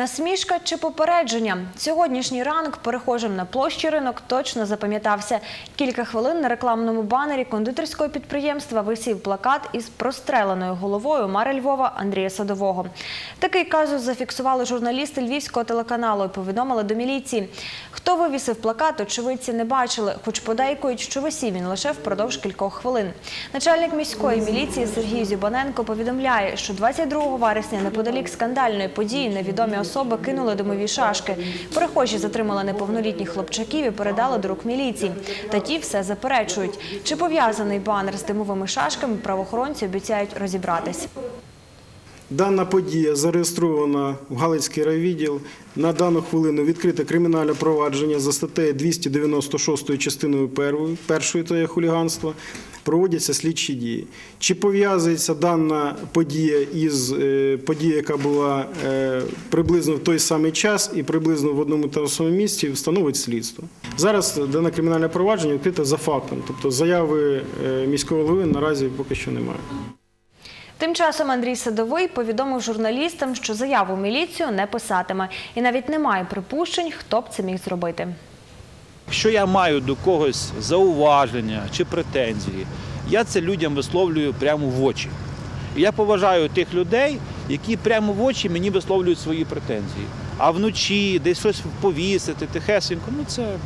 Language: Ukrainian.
Насмішка чи попередження? Сьогоднішній ранок перехожим на площі ринок точно запам'ятався. Кілька хвилин на рекламному банері кондитерського підприємства висів плакат із простреленою головою мера Львова Андрія Садового. Такий казус зафіксували журналісти львівського телеканалу і повідомили до міліції. Хто вивісив плакат, очевидці не бачили, хоч подейкують, що висів він лише впродовж кількох хвилин. Начальник міської міліції Сергій Зюбаненко повідомляє, що 22 вересня неподалік скандальної події невідомі особи кинули домові шашки. Перехожі затримали неповнолітніх хлопчаків і передали до рук міліції. Та ті все заперечують. Чи пов'язаний банер з димовими шашками, правоохоронці обіцяють розібратись. Дана подія зареєстрована в Галицький райвідділ. На дану хвилину відкрите кримінальне провадження за статтею 296 частиною першою, першої то є хуліганство. Проводяться слідчі дії. Чи пов'язується дана подія із е, подією, яка була е, приблизно в той самий час і приблизно в одному та самому місці, встановить слідство. Зараз дане кримінальне провадження відкрите за фактом, тобто заяви е, міського голови наразі поки що немає. Тим часом Андрій Садовий повідомив журналістам, що заяву міліцію не писатиме. І навіть немає припущень, хто б це міг зробити. Якщо я маю до когось зауваження чи претензії, я це людям висловлюю прямо в очі. Я поважаю тих людей, які прямо в очі мені висловлюють свої претензії. А вночі десь щось повісити, тихесенько, ну це